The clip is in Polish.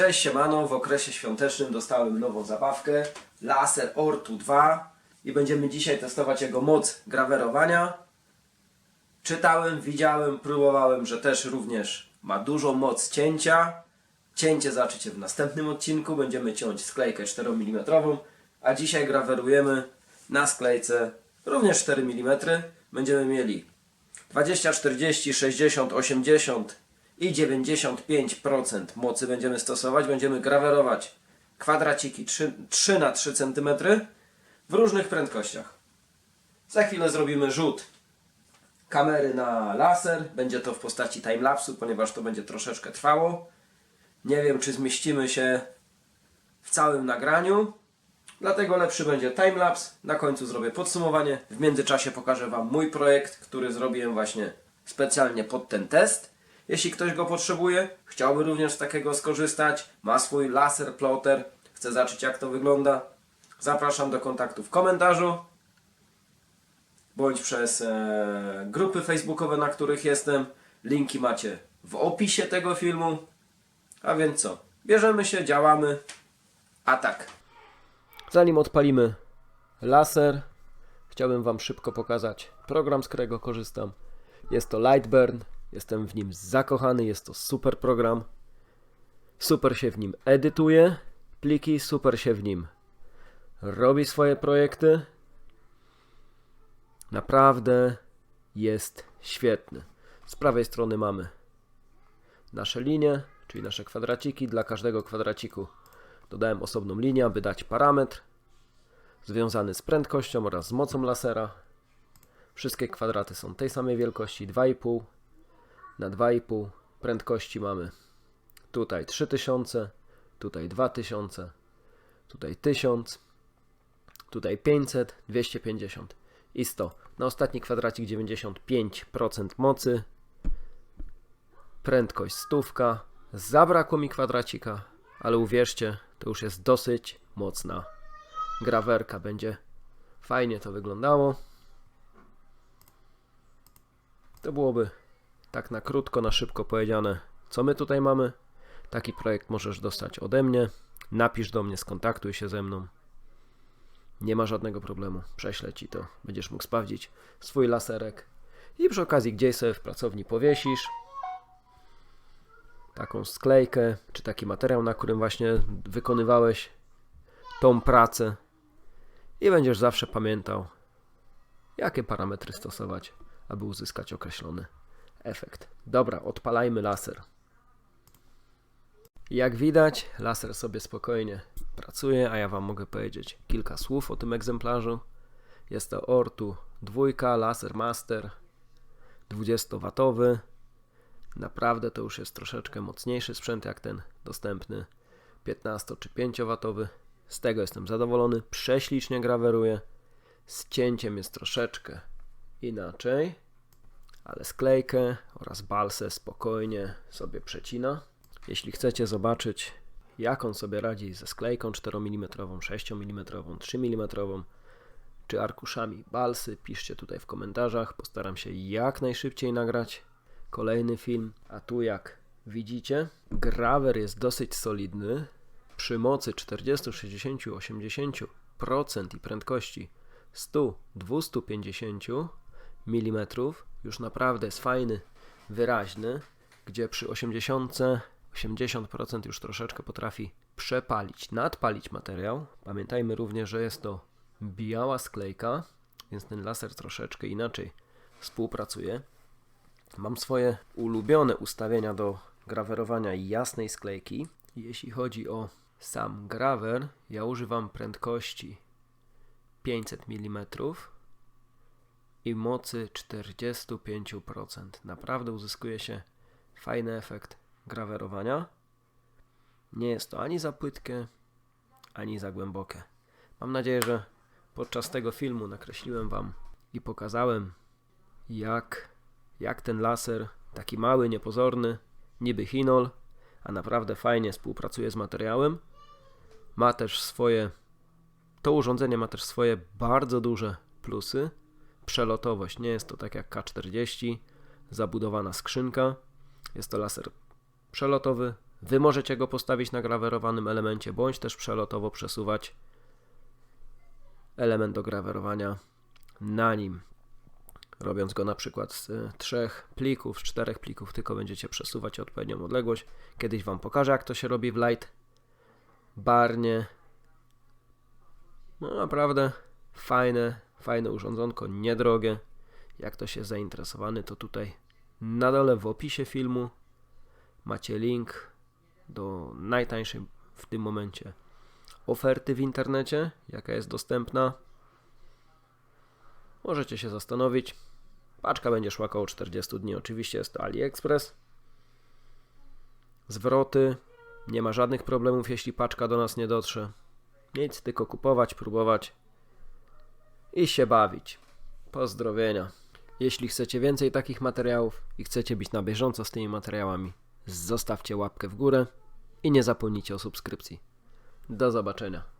Cześć siemano, w okresie świątecznym dostałem nową zabawkę Laser Ortu 2 i będziemy dzisiaj testować jego moc grawerowania. Czytałem, widziałem, próbowałem, że też również ma dużą moc cięcia. Cięcie zobaczycie w następnym odcinku, będziemy ciąć sklejkę 4 mm, a dzisiaj grawerujemy na sklejce również 4 mm. Będziemy mieli 20, 40, 60, 80 i 95% mocy będziemy stosować. Będziemy grawerować kwadraciki 3, 3 na 3 cm w różnych prędkościach. Za chwilę zrobimy rzut kamery na laser. Będzie to w postaci timelapsu, ponieważ to będzie troszeczkę trwało. Nie wiem, czy zmieścimy się w całym nagraniu. Dlatego lepszy będzie timelapse. Na końcu zrobię podsumowanie. W międzyczasie pokażę Wam mój projekt, który zrobiłem właśnie specjalnie pod ten test. Jeśli ktoś go potrzebuje, chciałby również z takiego skorzystać, ma swój laser plotter, chce zobaczyć jak to wygląda, zapraszam do kontaktu w komentarzu bądź przez e, grupy facebookowe, na których jestem. Linki macie w opisie tego filmu. A więc co? Bierzemy się, działamy. A tak. Zanim odpalimy laser, chciałbym Wam szybko pokazać program, z którego korzystam. Jest to Lightburn. Jestem w nim zakochany. Jest to super program. Super się w nim edytuje pliki, super się w nim robi swoje projekty. Naprawdę jest świetny. Z prawej strony mamy nasze linie, czyli nasze kwadraciki. Dla każdego kwadraciku dodałem osobną linię, aby dać parametr związany z prędkością oraz z mocą lasera. Wszystkie kwadraty są tej samej wielkości 2,5 na 2,5 prędkości mamy tutaj 3000, tutaj 2000, tutaj 1000, tutaj 500, 250 i 100. Na ostatni kwadracik 95% mocy, prędkość stówka. Zabrakło mi kwadracika, ale uwierzcie, to już jest dosyć mocna grawerka. Będzie fajnie to wyglądało. To byłoby tak na krótko, na szybko powiedziane, co my tutaj mamy. Taki projekt możesz dostać ode mnie. Napisz do mnie, skontaktuj się ze mną. Nie ma żadnego problemu. Prześlę ci to. Będziesz mógł sprawdzić swój laserek. I przy okazji gdzieś sobie w pracowni powiesisz taką sklejkę, czy taki materiał, na którym właśnie wykonywałeś tą pracę. I będziesz zawsze pamiętał, jakie parametry stosować, aby uzyskać określony efekt. Dobra, odpalajmy laser. Jak widać, laser sobie spokojnie pracuje, a ja Wam mogę powiedzieć kilka słów o tym egzemplarzu. Jest to Ortu 2 Laser Master 20W. Naprawdę to już jest troszeczkę mocniejszy sprzęt jak ten dostępny 15 czy 5W. Z tego jestem zadowolony. Prześlicznie graweruje. Z cięciem jest troszeczkę inaczej, ale sklejkę oraz balsę spokojnie sobie przecina. Jeśli chcecie zobaczyć, jak on sobie radzi ze sklejką 4 mm, 6 mm, 3 mm, czy arkuszami balsy, piszcie tutaj w komentarzach. Postaram się jak najszybciej nagrać kolejny film. A tu jak widzicie, grawer jest dosyć solidny. Przy mocy 40, 60, 80% i prędkości 100, 250 mm już naprawdę jest fajny, wyraźny, gdzie przy 80 80% już troszeczkę potrafi przepalić, nadpalić materiał. Pamiętajmy również, że jest to biała sklejka, więc ten laser troszeczkę inaczej współpracuje. Mam swoje ulubione ustawienia do grawerowania jasnej sklejki. Jeśli chodzi o sam grawer, ja używam prędkości 500 mm i mocy 45%. Naprawdę uzyskuje się fajny efekt grawerowania. Nie jest to ani za płytkie, ani za głębokie. Mam nadzieję, że podczas tego filmu nakreśliłem Wam i pokazałem, jak, jak ten laser, taki mały, niepozorny, niby chinol, a naprawdę fajnie współpracuje z materiałem. Ma też swoje, to urządzenie ma też swoje bardzo duże plusy. Przelotowość nie jest to tak jak K40, zabudowana skrzynka. Jest to laser przelotowy, Wy możecie go postawić na grawerowanym elemencie, bądź też przelotowo przesuwać element do grawerowania na nim. Robiąc go na przykład z trzech plików, z czterech plików, tylko będziecie przesuwać odpowiednią odległość. Kiedyś Wam pokażę, jak to się robi w Light Barnie. No naprawdę fajne, fajne urządzonko, niedrogie. Jak ktoś jest zainteresowany, to tutaj na dole w opisie filmu macie link do najtańszej w tym momencie oferty w internecie, jaka jest dostępna. Możecie się zastanowić. Paczka będzie szła około 40 dni. Oczywiście jest to AliExpress. Zwroty. Nie ma żadnych problemów, jeśli paczka do nas nie dotrze. Nic, tylko kupować, próbować i się bawić. Pozdrowienia. Jeśli chcecie więcej takich materiałów i chcecie być na bieżąco z tymi materiałami, zostawcie łapkę w górę i nie zapomnijcie o subskrypcji. Do zobaczenia.